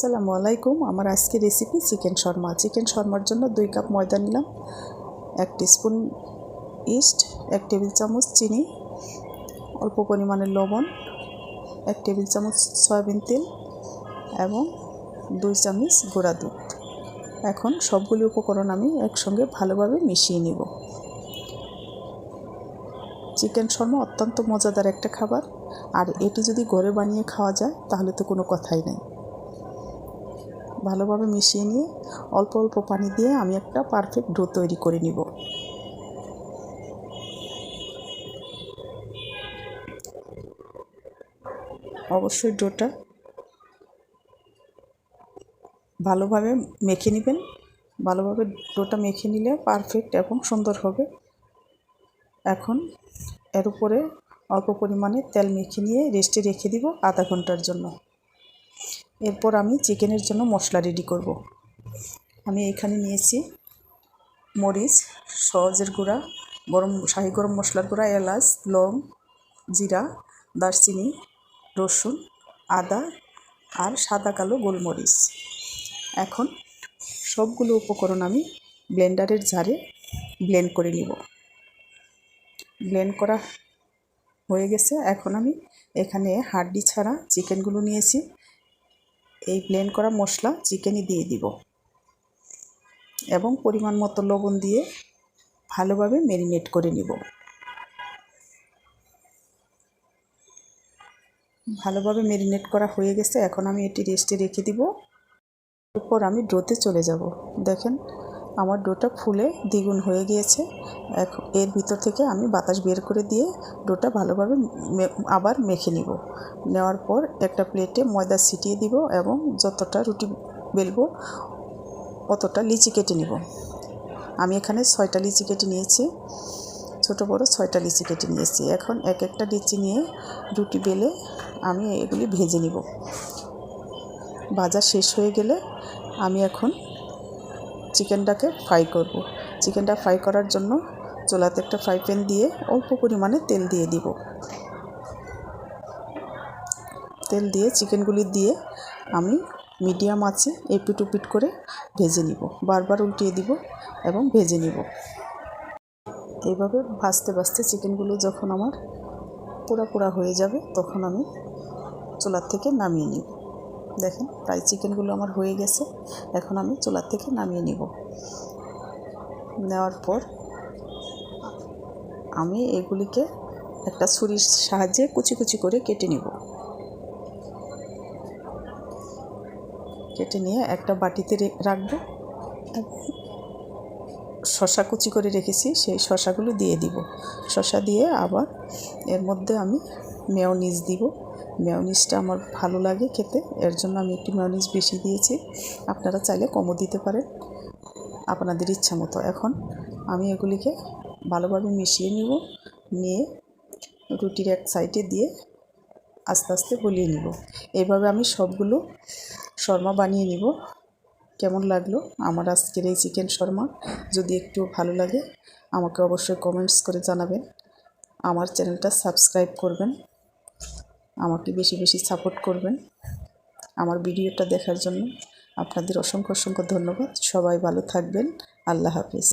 আসসালামু আলাইকুম। আমার আজকে রেসিপি চিকেন শর্মা। চিকেন শর্মার জন্য দুই কাপ ময়দা নিলাম, এক স্পুন ইস্ট এক টেবিল চামচ চিনি, অল্প পরিমাণে লবণ, এক টেবিল চামচ সয়াবিন তেল এবং দুই চামচ গোড়া দুধ। এখন সবগুলি উপকরণ আমি একসঙ্গে ভালোভাবে মিশিয়ে নিব। চিকেন শর্মা অত্যন্ত মজাদার একটা খাবার। আর এটি যদি ঘরে বানিয়ে খাওয়া যায়, তাহলে তো কোনো কথাই নেই। ভালোভাবে মিশিয়ে নিয়ে অল্প অল্প পানি দিয়ে আমি একটা পারফেক্ট ডো তৈরি করে নিব। অবশ্যই ডোটা ভালোভাবে মেখে নেবেন। ভালোভাবে ডোটা মেখে নিলে পারফেক্ট এবং সুন্দর হবে। এখন এর উপরে অল্প পরিমাণে তেল মেখে নিয়ে রেস্টে রেখে দিব আধা ঘণ্টার জন্য। এরপর আমি চিকেনের জন্য মশলা রেডি করব। আমি এখানে নিয়েছি মরিচ, সহজের গুঁড়া, গরম, শাহি গরম মশলার গুঁড়া, এলাচ, লং, জিরা, দারচিনি, রসুন, আদা আর সাদা কালো গোলমরিচ। এখন সবগুলো উপকরণ আমি ব্লেন্ডারের ঝাড়ে ব্লেন্ড করে নিব। ব্লেন্ড করা হয়ে গেছে। এখন আমি এখানে হাড্ডি ছাড়া চিকেনগুলো নিয়েছি। এই ব্লেন্ড করা মশলা চিকেনই দিয়ে দিব। এবং পরিমাণ মতো লবণ দিয়ে ভালোভাবে ম্যারিনেট করে নিব। ভালোভাবে ম্যারিনেট করা হয়ে গেছে, এখন আমি এটি রেস্টে রেখে দিব। এরপর আমি ড্রোতে চলে যাব। দেখেন আমার ডোটা ফুলে দ্বিগুণ হয়ে গিয়েছে। এর ভিতর থেকে আমি বাতাস বের করে দিয়ে ডোটা ভালোভাবে আবার মেখে নিব। নেওয়ার পর একটা প্লেটে ময়দা ছিটিয়ে দিব এবং যতটা রুটি বেলবো অতটা লিচি কেটে নিব। আমি এখানে ছয়টা লিচি কেটে নিয়েছি, ছোট বড় ছয়টা লিচি কেটে নিয়েছি। এখন এক একটা লিচি নিয়ে রুটি বেলে আমি এগুলি ভেজে নিব। ভাজা শেষ হয়ে গেলে আমি এখন চিকেনটাকে ফ্রাই করব। চিকেনটা ফ্রাই করার জন্য চোলাতে একটা ফ্রাই প্যান দিয়ে অল্প পরিমাণে তেল দিয়ে দিব। তেল দিয়ে চিকেনগুলি দিয়ে আমি মিডিয়াম আছে এপিট উপিট করে ভেজে নিব। বারবার উল্টিয়ে দিব এবং ভেজে নিব। এইভাবে ভাজতে ভাজতে চিকেনগুলো যখন আমার পোড়া পোড়া হয়ে যাবে তখন আমি চোলার থেকে নামিয়ে নিব। দেখেন প্রায় চিকেনগুলো আমার হয়ে গেছে। এখন আমি চুলার থেকে নামিয়ে নিব। নেওয়ার পর আমি এগুলিকে একটা ছুরির সাহায্যে কুচি কুচি করে কেটে নিব। কেটে নিয়ে একটা বাটিতে রাখব। শশা কুচি করে রেখেছি, সেই শশাগুলো দিয়ে দিব। শশা দিয়ে আবার এর মধ্যে আমি মেয়নিজ দিব। মেয়নিজটা আমার ভালো লাগে খেতে। এর জন্য আমি একটু মেয়নিজ বেশি দিয়েছি। আপনারা চাইলে কমও দিতে পারেন। আপনাদের ইচ্ছা মতো। এখন আমি এগুলিকে ভালোভাবে মিশিয়ে নিব, নিয়ে রুটির এক সাইডে দিয়ে আস্তে আস্তে গলিয়ে নিব। এইভাবে আমি সবগুলো শর্মা বানিয়ে নিব। কেমন লাগল আমার আজকের এই চিকেন শর্মা? যদি একটু ভালো লাগে, আমাকে অবশ্যই কমেন্টস করে জানাবেন। আমার চ্যানেলটা সাবস্ক্রাইব করবেন। আমাকে বেশি বেশি সাপোর্ট করবেন আমার ভিডিওটা দেখার জন্য। আপনাদের অসংখ্য অসংখ্য ধন্যবাদ। সবাই ভালো থাকবেন। আল্লাহ হাফিজ।